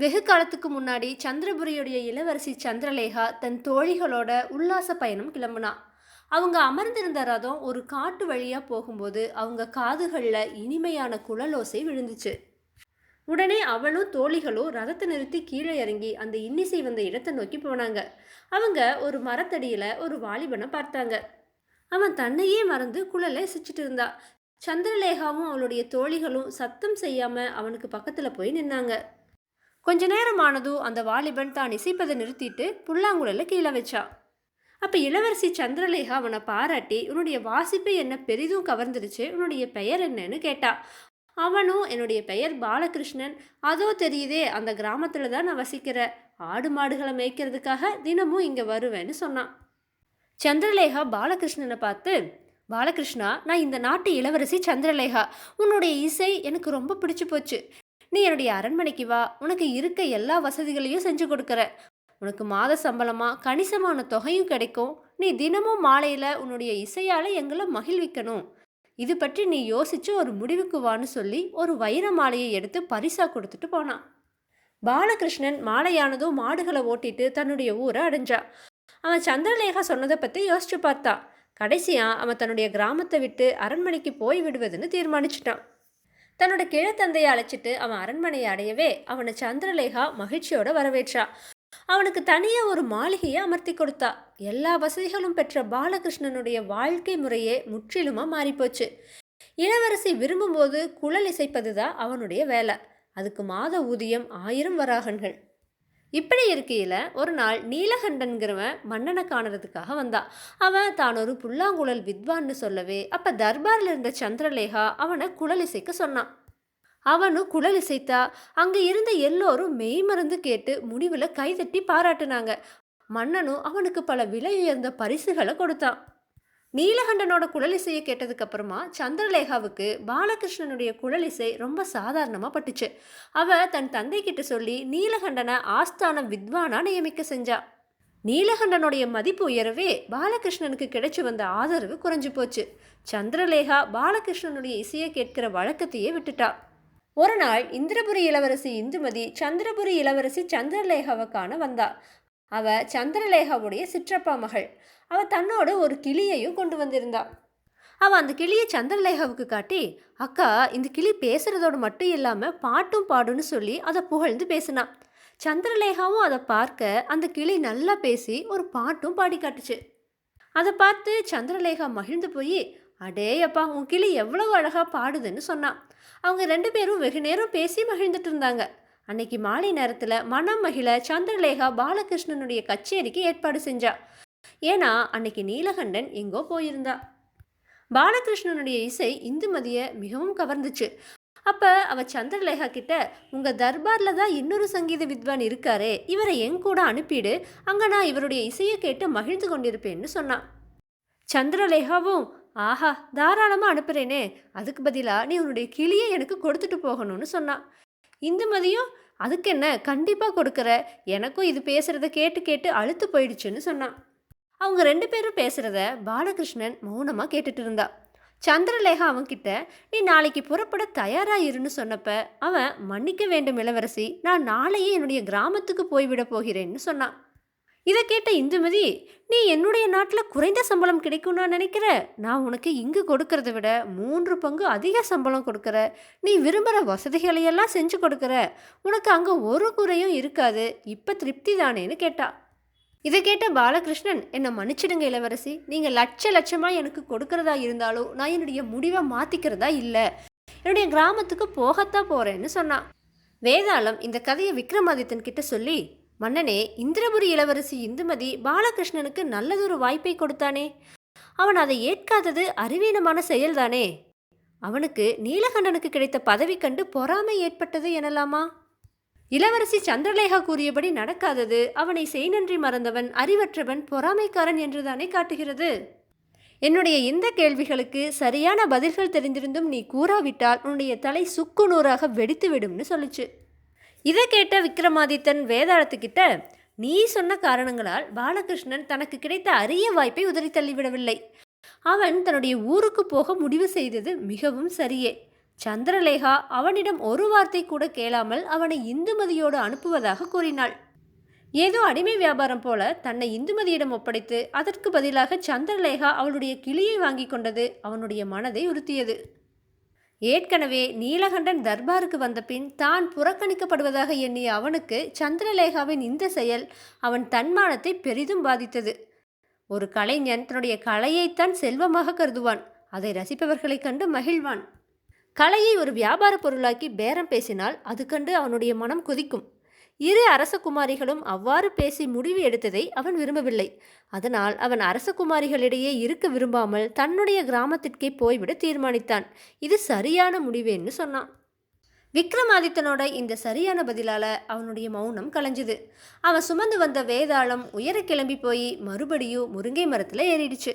வெகு காலத்துக்கு முன்னாடி சந்திரபுரியுடைய இளவரசி சந்திரலேகா தன் தோழிகளோட உல்லாச பயணம் கிளம்புனா. அவங்க அமர்ந்திருந்த ரதம் ஒரு காட்டு வழியாக போகும்போது அவங்க காதுகளில் இனிமையான குழலோசை விழுந்துச்சு. உடனே அவளும் தோழிகளும் ரதத்தை நிறுத்தி கீழே இறங்கி அந்த இன்னிசை வந்த இடத்தை நோக்கி போனாங்க. அவங்க ஒரு மரத்தடியில் ஒரு வாலிபனை பார்த்தாங்க. அவன் தன்னையே மறந்து குழலை சிச்சிட்டு இருந்தா. சந்திரலேகாவும் அவளுடைய தோழிகளும் சத்தம் செய்யாமல் அவனுக்கு பக்கத்தில் போய் நின்னாங்க. கொஞ்ச நேரம் ஆனதும் அந்த வாலிபன் தான் இசைப்பதை நிறுத்திட்டு புல்லாங்குழல கீழே வச்சா. அப்போ இளவரசி சந்திரலேகா அவனை பாராட்டி உன்னுடைய வாசிப்பு என்ன பெரிதும் கவர்ந்துருச்சு உன்னுடைய பெயர் என்னன்னு கேட்டா. அவனும் என்னுடைய பெயர் பாலகிருஷ்ணன். அதோ தெரியுதே அந்த கிராமத்தில் தான் நான் வசிக்கிற. ஆடு மாடுகளை மேய்க்கிறதுக்காக தினமும் இங்கே வருவேன்னு சொன்னான். சந்திரலேகா பாலகிருஷ்ணனை பார்த்து பாலகிருஷ்ணா நான் இந்த நாட்டு இளவரசி சந்திரலேகா. உன்னுடைய இசை எனக்கு ரொம்ப பிடிச்சு போச்சு. நீ என்னுடைய அரண்மனைக்கு வா. உனக்கு இருக்க எல்லா வசதிகளையும் செஞ்சு கொடுக்குற உனக்கு மாத சம்பளமாக கணிசமான தொகையும் கிடைக்கும். நீ தினமும் மாலையில் உன்னுடைய இசையால் எங்களை மகிழ்விக்கணும். இது பற்றி நீ யோசிச்சு ஒரு முடிவுக்கு வான்னு சொல்லி ஒரு வைர மாலையை எடுத்து பரிசா கொடுத்துட்டு போனான் பாலகிருஷ்ணன் மாலையானதும் மாடுகளை ஓட்டிட்டு தன்னுடைய ஊரை அடைஞ்சா. அவன் சந்திரலேகா சொன்னதை பற்றி யோசிச்சு பார்த்தான் கடைசியாக அவன் தன்னுடைய கிராமத்தை விட்டு அரண்மனைக்கு போய் விடுவதுன்னு தீர்மானிச்சிட்டான். தன்னோட கிழத்தந்தையை அழைச்சிட்டு அவன் அரண்மனையை அடையவே அவனை சந்திரலேகா மகிழ்ச்சியோட வரவேற்றா. அவனுக்கு தனியாக ஒரு மாளிகையை அமர்த்தி கொடுத்தா. எல்லா வசதிகளும் பெற்ற பாலகிருஷ்ணனுடைய வாழ்க்கை முறையே முற்றிலுமாக மாறிப்போச்சு. இளவரசி விரும்பும்போது குழல் இசைப்பது தான் அவனுடைய வேலை. அதுக்கு மாத ஊதியம் ஆயிரம் வராகன்கள். இப்படி இருக்கையில் ஒரு நாள் நீலகண்டன்கிறவன் மன்னனை காணுறதுக்காக வந்தான். அவன் தான் ஒரு புல்லாங்குழல் வித்வான்னு சொல்லவே அப்போ தர்பாரில் இருந்த சந்திரலேகா அவனை குழல் இசைக்க சொன்னான். அவனும் குழல் இசைத்தா அங்கே இருந்த எல்லோரும் மெய்மறந்து கேட்டு முடிவில் கைதட்டி பாராட்டுனாங்க. மன்னனும் அவனுக்கு பல விலை உயர்ந்த பரிசுகளை கொடுத்தான். நீலகண்டனோட குழலிசையை கேட்டதுக்கு அப்புறமா சந்திரலேகாவுக்கு பாலகிருஷ்ணனுடைய குழல் இசை ரொம்ப சாதாரணமாக பட்டுச்சு. அவ தன் தந்தை கிட்ட சொல்லி நீலகண்டனை ஆஸ்தான வித்வானா நியமிக்க செஞ்சா. நீலகண்டனுடைய மதிப்பு உயரவே பாலகிருஷ்ணனுக்கு கிடைச்சி வந்த ஆதரவு குறைஞ்சு போச்சு. சந்திரலேகா பாலகிருஷ்ணனுடைய இசையை கேட்கிற வழக்கத்தையே விட்டுட்டா. ஒரு நாள் இந்திரபுரி இளவரசி இந்துமதி சந்திரபுரி இளவரசி சந்திரலேகாவை காண வந்தா. அவ சந்திரலேகாவுடைய சிற்றப்பா மகள். அவள் தன்னோட ஒரு கிளியையும் கொண்டு வந்திருந்தாள் அவள் அந்த கிளியை சந்திரலேகாவுக்கு காட்டி அக்கா இந்த கிளி பேசுறதோடு மட்டும் இல்லாமல் பாட்டும் பாடுன்னு சொல்லி அதை புகழ்ந்து பேசினா. சந்திரலேகாவும் அதை பார்க்க அந்த கிளி நல்லா பேசி ஒரு பாட்டும் பாடி காட்டுச்சு. அதை பார்த்து சந்திரலேகா மகிழ்ந்து போய் அடே அப்பா உன் கிளி எவ்வளவு அழகாக பாடுதுன்னு சொன்னான் அவங்க ரெண்டு பேரும் வெகு நேரம் பேசி மகிழ்ந்துட்டு இருந்தாங்க. அன்னைக்கு மாலை நேரத்தில் மனம் மகிழ சந்திரலேகா பாலகிருஷ்ணனுடைய கச்சேரிக்கு ஏற்பாடு செஞ்சா. ஏன்னா அன்னைக்கு நீலகண்டன் எங்கோ போயிருந்தா. பாலகிருஷ்ணனுடைய இசை இந்துமதியை மிகவும் கவர்ந்துச்சு. அப்ப அவ சந்திரலேகா கிட்ட உங்க தர்பார்ல தான் இன்னொரு சங்கீத வித்வான் இருக்காரே இவரை என் கூட அனுப்பிடு அங்க நான் இவருடைய இசையை கேட்டு மகிழ்ந்து கொண்டிருப்பேன்னு சொன்னான் சந்திரலேகாவும் ஆஹா தாராளமா அனுப்புறேனே அதுக்கு பதிலா நீ உன்னுடைய கிளியை எனக்கு கொடுத்துட்டு போகணும்னு சொன்னான் இந்துமதியும் அதுக்கு என்ன கண்டிப்பா கொடுக்குற எனக்கும் இது பேசுறத கேட்டு கேட்டு அழுத்து போயிடுச்சுன்னு சொன்னான் அவங்க ரெண்டு பேரும் பேசுகிறத பாலகிருஷ்ணன் மௌனமாக கேட்டுட்டு இருந்தா. சந்திரலேகா அவன்கிட்ட நீ நாளைக்கு புறப்பட தயாராக இருன்னு சொன்னப்ப அவன் மன்னிக்க வேண்டும் இளவரசி நான் நாளையே என்னுடைய கிராமத்துக்கு போய்விட போகிறேன்னு சொன்னான் இதை கேட்ட இந்துமதி நீ என்னுடைய நாட்டில் குறைந்த சம்பளம் கிடைக்கும் நான் நினைக்கிற? நான் உனக்கு இங்கு கொடுக்கறத விட மூன்று பங்கு அதிக சம்பளம் கொடுக்குற. நீ விரும்புகிற வசதிகளையெல்லாம் செஞ்சு கொடுக்குற. உனக்கு அங்கே ஒரு குறையும் இருக்காது. இப்போ திருப்தி தானேன்னு கேட்டா. இதை கேட்ட பாலகிருஷ்ணன் என்னை மன்னிச்சிடுங்க இளவரசி. நீங்கள் லட்ச லட்சமாக எனக்கு கொடுக்கறதா இருந்தாலும் நான் என்னுடைய முடிவை மாற்றிக்கிறதா இல்லை. என்னுடைய கிராமத்துக்கு போகத்தான் போகிறேன்னு சொன்னான். வேதாளம் இந்த கதையை விக்ரமாதித்தன் கிட்ட சொல்லி மன்னனே இந்திரபுரி இளவரசி இந்துமதி பாலகிருஷ்ணனுக்கு நல்லதொரு வாய்ப்பை கொடுத்தானே. அவன் அதை ஏற்காதது அறிவீனமான செயல்தானே. அவனுக்கு நீலகண்டனுக்கு கிடைத்த பதவி கண்டு பொறாமை ஏற்பட்டது எனலாமா? இளவரசி சந்திரலேகா கூறியபடி நடக்காதது. அவனை செய்நன்றி மறந்தவன் அறிவற்றவன் பொறாமைக்காரன் என்றுதானே காட்டுகிறது. என்னுடைய இந்த கேள்விகளுக்கு சரியான பதில்கள் தெரிந்திருந்தும் நீ கூறாவிட்டால் உன்னுடைய தலை சுக்கு நூறாக வெடித்து விடும்னு சொல்லுச்சு. இதை கேட்ட விக்ரமாதித்தன் வேதாளத்துக்கிட்ட நீ சொன்ன காரணங்களால் பாலகிருஷ்ணன் தனக்கு கிடைத்த அரிய வாய்ப்பை உதறி தள்ளிவிடவில்லை. அவன் தன்னுடைய ஊருக்கு போக முடிவு செய்தது மிகவும் சரியே. சந்திரலேகா அவனிடம் ஒரு வார்த்தை கூட கேளாமல் அவனை இந்துமதியோடு அனுப்புவதாக கூறினாள். ஏதோ அடிமை வியாபாரம் போல தன்னை இந்துமதியிடம் ஒப்படைத்து அதற்கு பதிலாக சந்திரலேகா அவளுடைய கிளியை வாங்கி கொண்டது அவனுடைய மனதை உறுத்தியது. ஏற்கனவே நீலகண்டன் தர்பாருக்கு வந்தபின் தான் புறக்கணிக்கப்படுவதாக எண்ணிய அவனுக்கு சந்திரலேகாவின் இந்த செயல் அவன் தன்மானத்தை பெரிதும் பாதித்தது. ஒரு கலைஞன் தன்னுடைய கலையைத்தான் செல்வமாக கருதுவான். அதை ரசிப்பவர்களைக் கண்டு மகிழ்வான். கலையை ஒரு வியாபார பொருளாக்கி பேரம் பேசினால் அது கண்டு அவனுடைய மனம் கொதிக்கும். இரு அரசகுமாரிகளும் அவ்வாறு பேசி முடிவு எடுத்ததை அவன் விரும்பவில்லை. அதனால் அவன் அரசகுமாரிகளிடையே இருக்க விரும்பாமல் தன்னுடைய கிராமத்திற்கே போய்விட தீர்மானித்தான். இது சரியான முடிவேன்னு சொன்னான். விக்ரமாதித்தனோட இந்த சரியான பதிலால் அவனுடைய மௌனம் கலைஞ்சுது. அவன் சுமந்து வந்த வேதாளம் உயர கிளம்பி போய் மறுபடியும் முருங்கை மரத்தில் ஏறிடுச்சு.